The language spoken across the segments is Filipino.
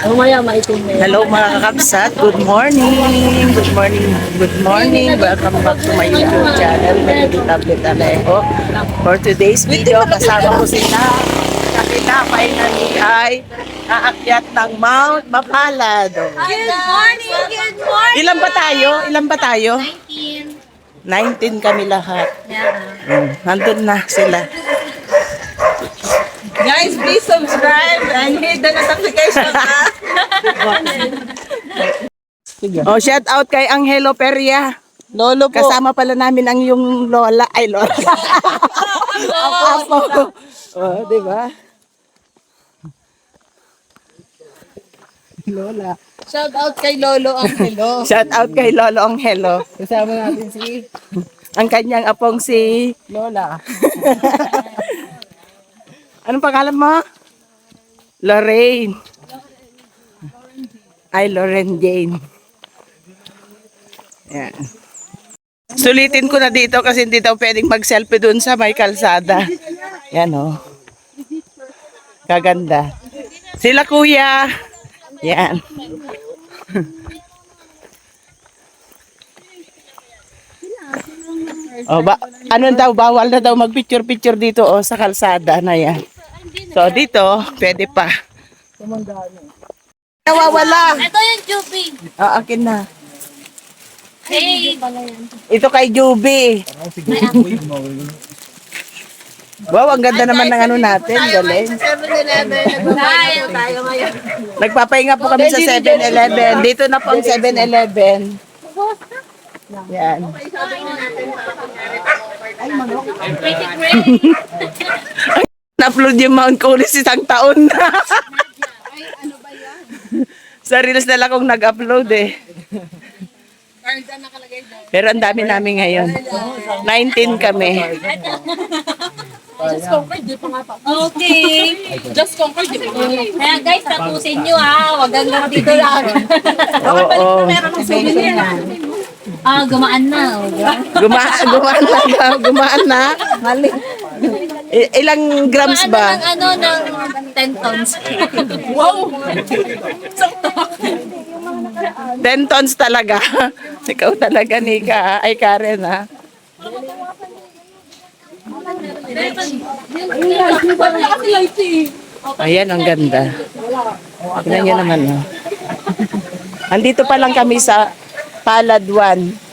Umaya, maitim na. Hello mga kakabsat, good morning, good morning, good morning. Welcome back to my YouTube channel, Melody Tablet Alejo. For today's video, kasama ko sila. Kanila, finally ay aakyat ng Mount Mapalad. Good morning! Good morning! Ilan ba tayo? Ilan ba tayo? 19. 19 kami lahat. Yeah. Mm, Nandun na sila. Guys, please subscribe and hit the notification bell. Oh, shout out kay Angelo Peria. Lolo po. Kasama pala namin ang yung lola. Ay, lola. Apo. Oh, di ba? Lola. Shout out kay Lolo ang hello. Shout out kay Lolo Angelo. Kasama natin si Ang kanyang apong si... Lola. Anong pangalan mo? Lorraine. Ay, Lauren Jane. Yan. Sulitin ko na dito kasi hindi daw pwedeng mag-selfie dun sa may kalsada. Yan oh. Kaganda. Sila kuya. Yan. Oh, ba, ano daw, bawal na daw mag-picture-picture dito oh, sa kalsada na yan. So, dito, pwede pa. Nawawala. Ito yung Juby. Ah, akin na. Hey! Ito kay Juby. Wow, ang ganda naman ng ano natin. Galing. 7-Eleven. Tayo. tayo ngayon. Nagpapahinga po kami sa 7-Eleven. Dito na po ang 7-Eleven. Yan. Pretty great. Na-upload yung Mount Coolest isang taon na. Sa Reels na lang akong nag-upload eh. Pero ang dami namin ngayon. 19 kami. Okay. Just conquer the Kaya guys, tapusin nyo ha. Huwag hanggang dito lang. Oo. Ah, gumaan na. oh, di ba? Guma gumaan na. Gumaan na. Mali. I- ilang grams na ba? ng ano, ng 10 tons. 10 tons talaga. Ikaw talaga, Nika. Ay, Karen, ha? Ayan, ang ganda. Tignan nyo naman, oh. Andito pa lang kami sa Palad 1.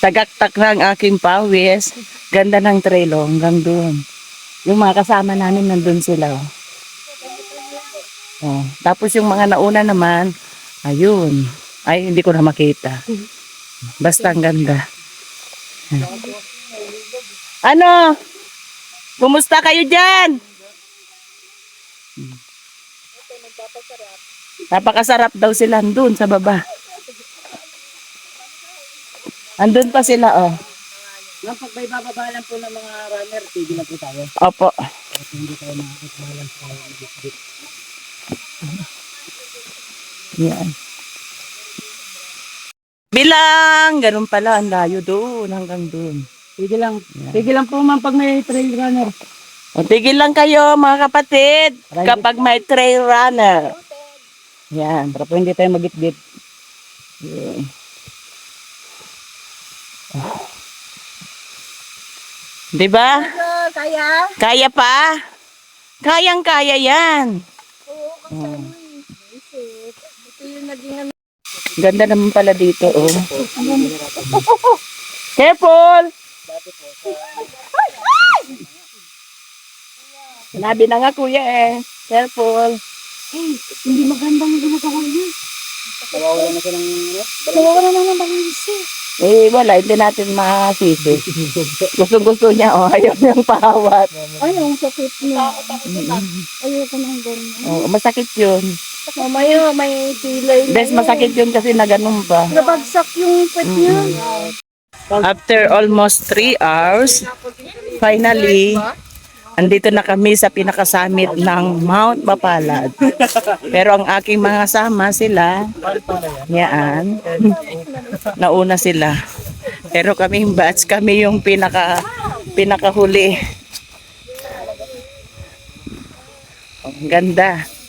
Tagaktak na ang aking pawis. Ganda ng trail, oh, hanggang doon. Yung mga kasama namin nandun sila. Oh. Oh, tapos yung mga nauna naman, ayun. Ay, hindi ko na makita. Basta ang ganda. Ano? Kumusta kayo dyan? Napakasarap daw sila doon sa baba. Andun pa sila, oh. Nang pag may bababa lang po ng mga runner, tigil na po tayo. Opo. Yan. Bilang! Ganun pala, ang layo doon, hanggang doon. Tigil lang. Tigil lang po man pag may trail runner. O, tigil lang kayo, mga kapatid, kapag may trail runner. Yan. Para po hindi tayo magitgit. Yan. Di ba? Kaya? Kaya pa? Kayang-kaya yan. Ganda naman pala dito, oh. Careful! Sinabi na nga, kuya, eh. Careful. Hindi magandang ginagawa niya. Nawawala na siya ng ano? Nawawala na ng balanse. Eh, wala. Hindi natin masisi. Gusto-gusto niya, oh. Ayaw niyang pahawat. Ay, ang sakit niya. Ayoko nang ganyan. Oh, masakit yun. Mamaya may pilay na Des, masakit yun kasi na ganun pa. Nabagsak yung pet niya. After almost 3 hours, finally, andito na kami sa pinakasamit ng Mount Mapalad. Pero ang aking mga sama sila, yan, nauna sila. Pero kaming batch, kami yung pinaka, pinakahuli. Ang ganda.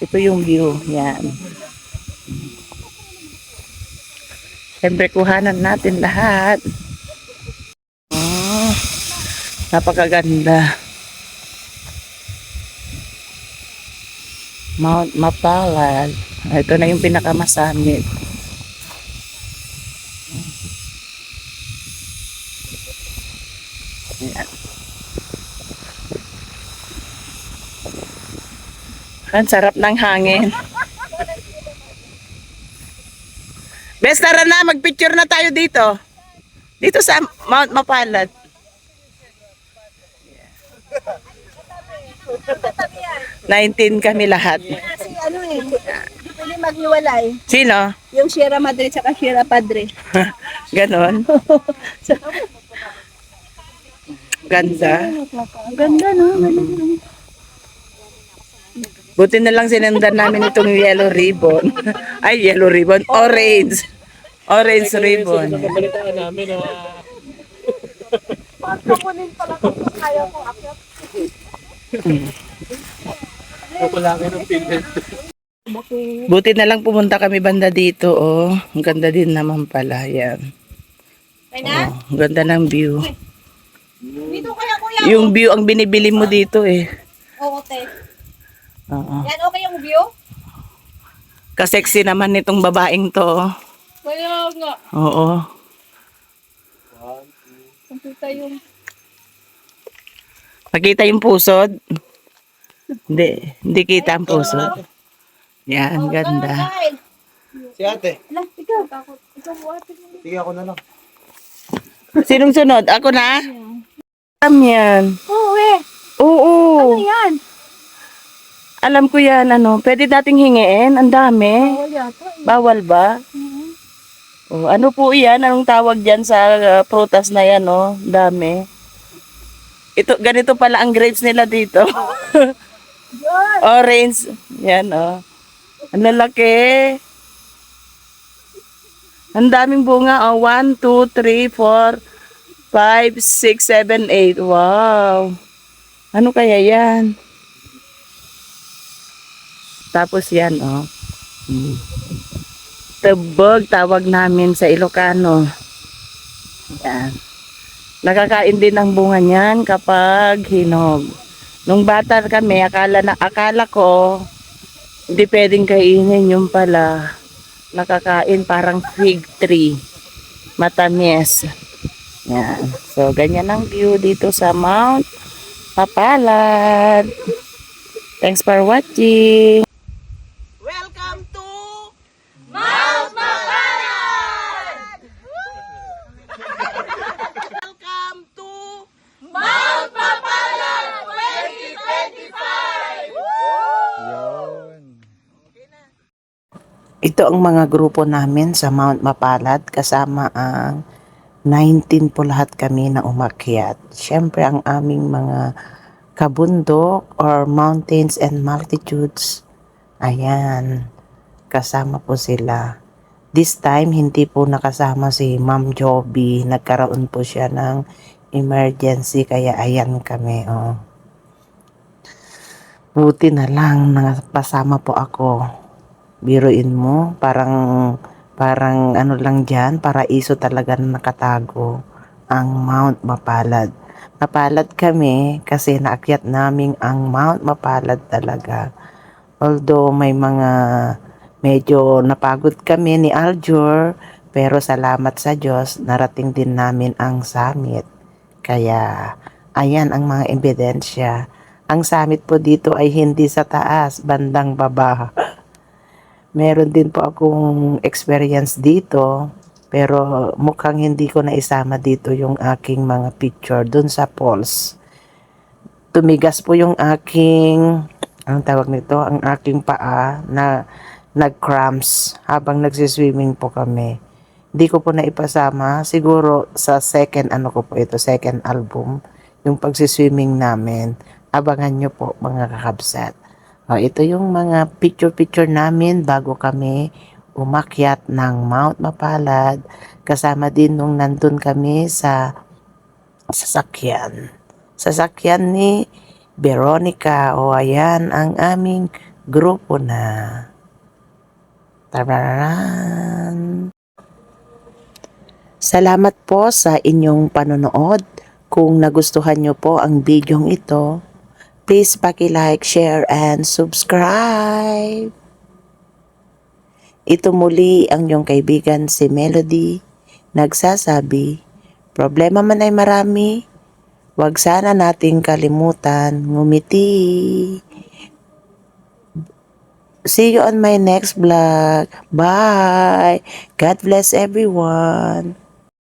Ito yung view. Yan. Siyempre, kuhanan natin lahat. Oh, napakaganda. Mount Mapalad. Ito na yung pinakamasamit. Ayan. Ang sarap ng hangin. Bes, tara na, magpicture na tayo dito. Dito sa Mount Mapalad. Nineteen kami lahat. Kasi ano eh, hindi pwede maghiwalay. Sino? Yung Sierra Madre at Sierra Padre. Ganon. Ganda. Ang ganda no? Buti na lang sinendan namin itong yellow ribbon. Ay, yellow ribbon. Orange. Orange ribbon. Nabalitaan namin na Kukulangin ng pigment. Buti na lang pumunta kami banda dito, oh. Ang ganda din naman pala, yan. Ay na? Oh, ang ganda ng view. Dito kaya kuya. Yung view ang binibili mo dito, eh. Oo, te. Oo. Yan okay yung view? Kaseksi naman nitong babaeng to. oh. Kaya nga. Oo. Nakita yung... Makita yung pusod? Hindi. Hindi kita ang pusod. Yan, ganda. Ay, Si ate. Ala, ikaw. Ikaw mo ate. Sige ako na lang. Sinong sunod? Ako na? Alam yan. Oo eh. Oo. Ano yan? Alam ko yan, ano. Pwede nating hingiin. Ang dami. Oo yata. Bawal ba? Oh, ano po yan? Anong tawag dyan sa uh, prutas na yan, oh? Dami. Ito, ganito pala ang grapes nila dito. Orange. Yan, oh. Ang lalaki. Ang daming bunga, oh. 1, 2, 3, 4, 5, 6, 7, 8. Wow. Ano kaya yan? Tapos yan, oh. Hmm. Tebog, tawag namin sa Ilocano. Yan. Nakakain din ng bunga niyan kapag hinog. Nung bata kami, akala na akala ko hindi pwedeng kainin yung pala. Nakakain parang fig tree. Matamis. Yan. So, ganyan ang view dito sa Mount Papalad. Thanks for watching. Welcome to Welcome to Mount Mapalad 2025! Ito ang mga grupo namin sa Mount Mapalad kasama ang 19 po lahat kami na umakyat. Siyempre ang aming mga kabundok or mountains and multitudes. Ayan, kasama po sila. This time, hindi po nakasama si Ma'am Joby. Nagkaroon po siya ng emergency, kaya ayan kami. Oh. Buti na lang, napasama po ako. Biruin mo, parang, parang ano lang dyan, paraiso talaga na nakatago ang Mount Mapalad. Mapalad kami kasi naakyat namin ang Mount Mapalad talaga. Although may mga medyo napagod kami ni Aljur, pero salamat sa Diyos, narating din namin ang summit. Kaya, ayan ang mga ebidensya. Ang summit po dito ay hindi sa taas, bandang baba. Meron din po akong experience dito, pero mukhang hindi ko na isama dito yung aking mga picture dun sa falls. Tumigas po yung aking, anong tawag nito, ang aking paa na nag-cramps habang nagsiswimming po kami. Hindi ko po na ipasama. Siguro sa second, ano ko po ito, second album, yung pagsiswimming namin. Abangan nyo po mga kakabsat. O, ito yung mga picture-picture namin bago kami umakyat ng Mount Mapalad. Kasama din nung nandun kami sa sasakyan. Sasakyan ni Veronica. O ayan ang aming grupo na. Tararan. Salamat po sa inyong panonood. Kung nagustuhan nyo po ang bidyong ito, please paki-like, share, and subscribe. Ito muli ang iyong kaibigan si Melody, nagsasabi, problema man ay marami, wag sana nating kalimutan ngumiti. See you on my next vlog. Bye. God bless everyone.